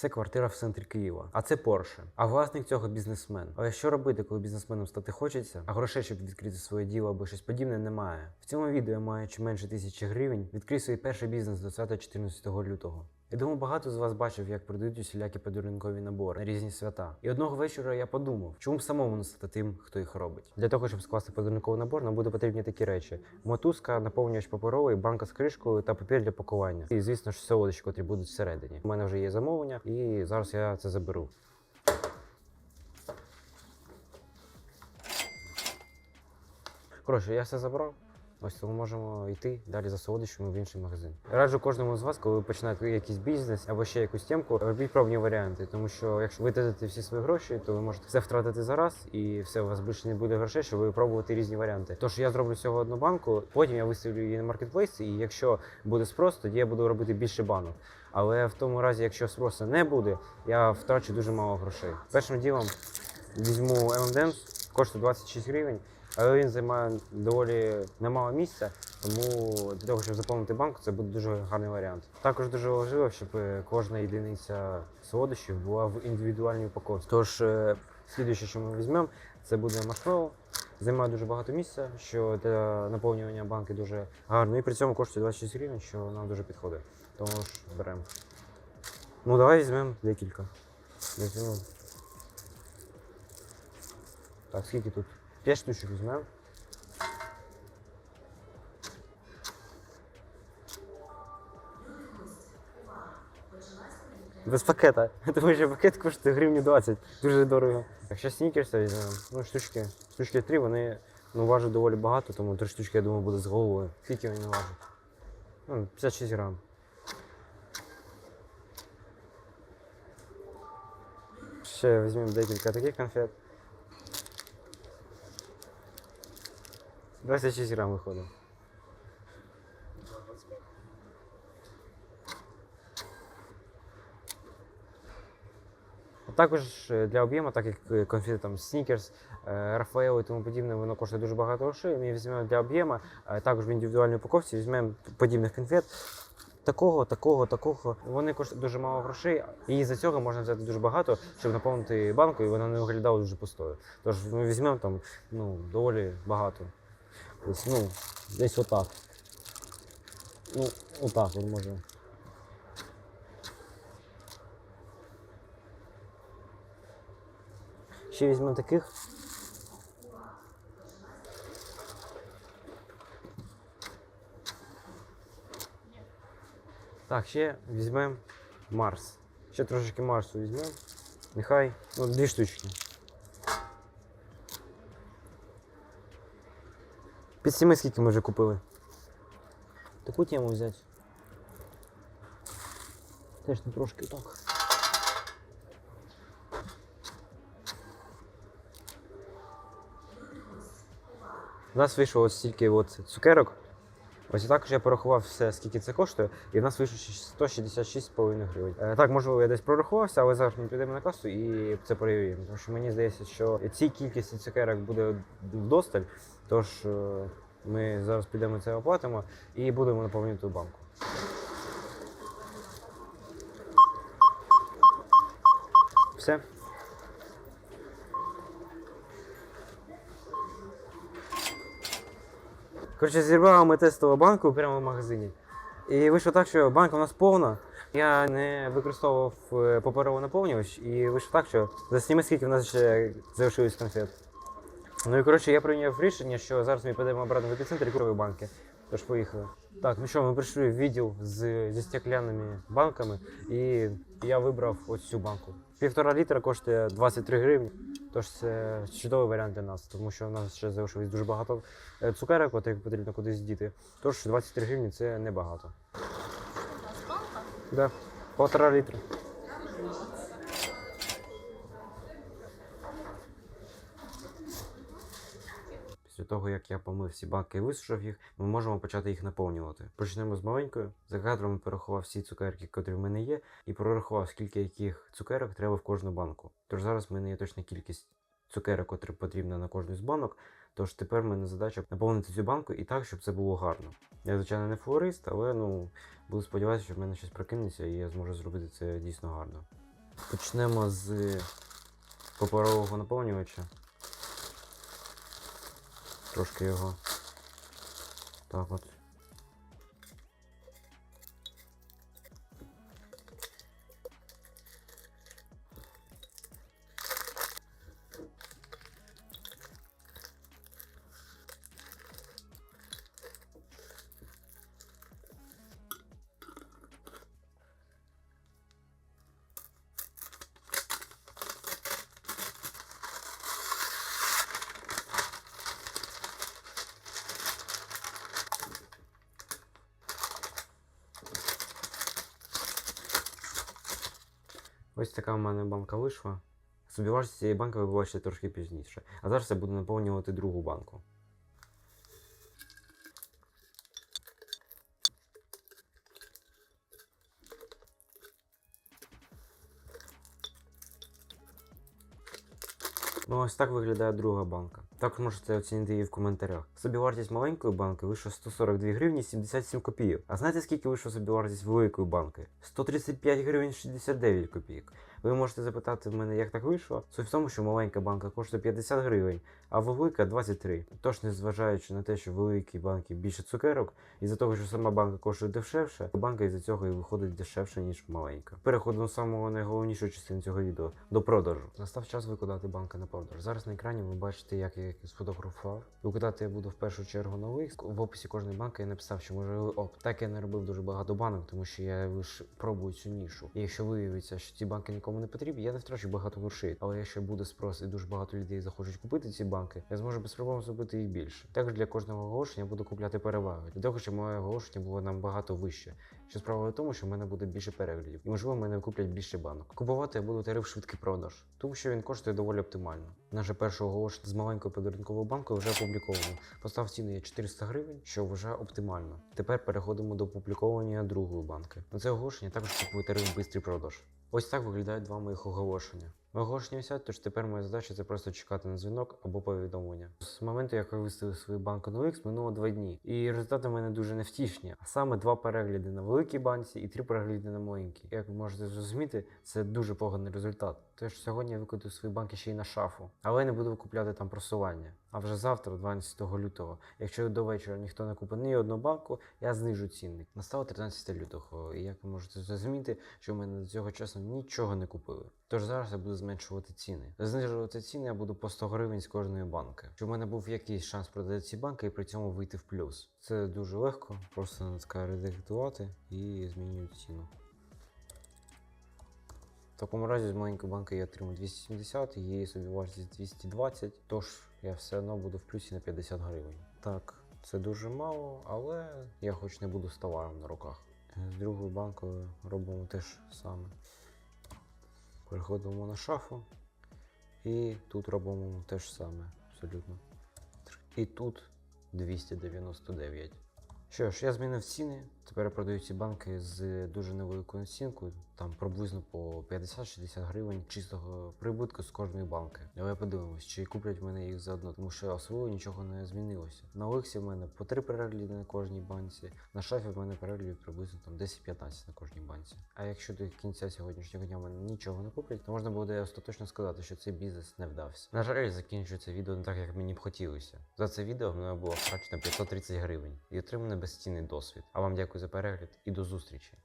Це квартира в центрі Києва, а це Порше. А власник цього бізнесмен. Але що робити, коли бізнесменом стати хочеться, а грошей, щоб відкрити своє діло або щось подібне, немає. В цьому відео, маючи менше тисячі гривень, відкрив свій перший бізнес до свята 14 лютого. Я думаю, багато з вас бачив, як продають усілякі подарункові набори на різні свята. І одного вечора я подумав, чому б самому не стати тим, хто їх робить. Для того, щоб скласти подарунковий набор, нам буде потрібні такі речі: мотузка, наповнювач паперовий, банка з кришкою та папір для пакування. І звісно ж солодощі, котрі будуть всередині. У мене вже є замовлення, і зараз я це заберу. Коротше, я все забрав. Ось тому можемо йти далі за солодощами в інший магазин. Раджу кожному з вас, коли ви починаєте якийсь бізнес або ще якусь темку, робіть пробні варіанти. Тому що якщо ви витратите всі свої гроші, то ви можете все втратити зараз, і все у вас більше не буде грошей, щоб ви пробувати різні варіанти. Тож я зроблю всього одну банку, потім я виставлю її на маркетплейс, і якщо буде спрос, тоді я буду робити більше банок. Але в тому разі, якщо спросу не буде, я втрачу дуже мало грошей. Першим ділом візьму M&M's, коштує 26 гривень. Але він займає доволі немало місця, тому для того, щоб заповнити банку, це буде дуже гарний варіант. Також дуже важливо, щоб е, кожна єдиниця солодощів була в індивідуальній упаковці. Тож, е, слідуюче, що ми візьмемо, це буде маршмеллоу. Займає дуже багато місця, що для наповнювання банки дуже гарно. І при цьому коштує 26 гривень, що нам дуже підходить. Тому ж беремо. Ну, давай візьмемо декілька. Візьмемо. Так, скільки тут? П'ять штучок візьмемо. Без пакета. Тому що пакет коштує гривні 20. Дуже дорого. Якщо снікерси візьмемо, ну штучки, штучки 3, вони ну, важать доволі багато, тому три штучки, я думаю, буде з головою. Скільки вони важать? Ну, 56 грам. Ще візьмемо декілька таких конфет. 26 грам виходить. Також е, для об'єму, так як е, конфети там е, Рафаело і тому подібне, воно коштує дуже багато грошей. Ми візьмемо для об'єму, також в індивідуальній упаковці візьмемо подібних конфет. Такого, такого, такого. Вони коштують дуже мало грошей, і за цього можна взяти дуже багато, щоб наповнити банку, і вона не виглядала дуже пустою. Тож ми візьмемо там ну, доволі багато. Тобто, ну, десь отак. Ну, отак от може. Ще візьмемо таких. Так, ще візьмемо Марс. Ще трошечки Марсу візьмемо. Нехай. Ну, дві штучки. Під сіми скільки ми вже купили? Таку тему взяти. Теж не трошки так. У нас вийшло ось стільки от цукерок. Ось також я порахував все, скільки це коштує, і в нас вийшло 166,5 гривень. Е, так, можливо, я десь прорахувався, але зараз ми підемо на касу і це перевіримо. Тому що мені здається, що цій кількості цукерок буде вдосталь. Тож е, ми зараз підемо це оплатимо і будемо наповнювати банку. Все. Коротше, зірвали ми тестову банку прямо в магазині. І вийшло так, що банка у нас повна. Я не використовував е, паперовий наповнювач, і вийшло так, що засніми, скільки в нас ще залишилось конфет. Ну і коротше, я прийняв рішення, що зараз ми підемо обратно в епіцентр і купимо банки. Тож поїхали. Так, ну що, ми прийшли в відділ з, зі стеклянними банками, і я вибрав ось цю банку. Півтора літра коштує 23 гривні. Тож це чудовий варіант для нас, тому що в нас ще залишилось дуже багато е, цукерок, котрих потрібно кудись діти. Тож 23 гривні це небагато. Да, полтора літра. Того, як я помив всі банки і висушив їх, ми можемо почати їх наповнювати. Почнемо з маленької. За кадром порахував всі цукерки, котрі в мене є, і прорахував, скільки яких цукерок треба в кожну банку. Тож зараз в мене є точна кількість цукерок, котрі потрібна на кожну з банок. Тож тепер в мене задача наповнити цю банку і так, щоб це було гарно. Я, звичайно, не флорист, але ну буду сподіватися, що в мене щось прокинеться і я зможу зробити це дійсно гарно. Почнемо з паперового наповнювача. Трошки його. Так от. Ось така в мене банка вийшла. Собівартість цієї банки ви побачите трошки пізніше. А зараз я буду наповнювати другу банку. Ну, ось так виглядає друга банка. Також можете оцінити її в коментарях. Собівартість маленької банки вийшла 142 гривні 77 копійок. А знаєте, скільки вийшла собівартість великої банки? 135 гривень 69 копійок. Ви можете запитати в мене, як так вийшло. Суть в тому, що маленька банка коштує 50 гривень, а велика 23. Тож, незважаючи на те, що великі банки більше цукерок, і за того, що сама банка коштує дешевше, банка із-за цього і виходить дешевше, ніж маленька. Переходимо до самого найголовнішої частини цього відео до продажу. Настав час викладати банки на продаж. Зараз на екрані ви бачите, як я їх сфотографував. Викладати я буду в першу чергу нових. В описі кожної банки я написав, що може оп, так я не робив дуже багато банок, тому що я лише пробую цю нішу. І якщо виявиться, що ці банки нікому не потрібні, я не втрачу багато грошей. Але якщо буде спрос і дуже багато людей захочуть купити ці банки, я зможу без проблем зробити їх більше. Також для кожного оголошення буду купляти переваги. Для того, щоб моє оголошення було набагато вище. Що справа в тому, що в мене буде більше переглядів, і можливо мене куплять більше банок. Купувати я буду тариф швидкий продаж, тому що він коштує доволі оптимально. Наше перше оголошення з маленькою подарунковою банкою вже опубліковано. Постав ціни є 400 гривень, що вже оптимально. Тепер переходимо до опубліковування другої банки. На це оголошення також купує тариф швидкий продаж. Ось так виглядають два моїх оголошення. Оголошення висять, тож тепер моя задача це просто чекати на дзвінок або повідомлення. З моменту, як я виставив свою банку на OLX, минуло два дні. І результати в мене дуже невтішні. А саме два перегляди на великій банці і три перегляди на маленькій. Як ви можете зрозуміти, це дуже поганий результат. Тож сьогодні я викладу свої банки ще й на шафу, але не буду купляти там просування. А вже завтра, 12 лютого, якщо до вечора ніхто не купить ні одну банку, я знижу цінник. Настало 13 лютого, і як ви можете зрозуміти, що в мене до цього часу нічого не купили. Тож зараз я буду зменшувати ціни. Знижувати ціни я буду по 100 гривень з кожної банки. Щоб в мене був якийсь шанс продати ці банки і при цьому вийти в плюс. Це дуже легко, просто натискаю редактувати і змінюю ціну. В такому разі з маленької банки я отримую 270, її собі вартість 220, тож я все одно буду в плюсі на 50 гривень. Так, це дуже мало, але я хоч не буду з товаром на руках. З другою банкою робимо те ж саме. Переходимо на шафу. І тут робимо те ж саме, абсолютно. І тут 299. Що ж, я змінив ціни. Тепер я продаю ці банки з дуже невеликою оцінкою, там приблизно по 50-60 гривень чистого прибутку з кожної банки. Давай подивимось, чи куплять мене їх заодно, тому що особливо нічого не змінилося. На Олексі в мене по 3 перегляди на кожній банці, на шафі в мене переглядів приблизно там 10-15 на кожній банці. А якщо до кінця сьогоднішнього дня мене нічого не куплять, то можна буде остаточно сказати, що цей бізнес не вдався. На жаль, я закінчую це відео не так, як мені б хотілося. За це відео в мене було втрачено 530 гривень і отримано безцінний досвід. А вам дякую за перегляд і до зустрічі.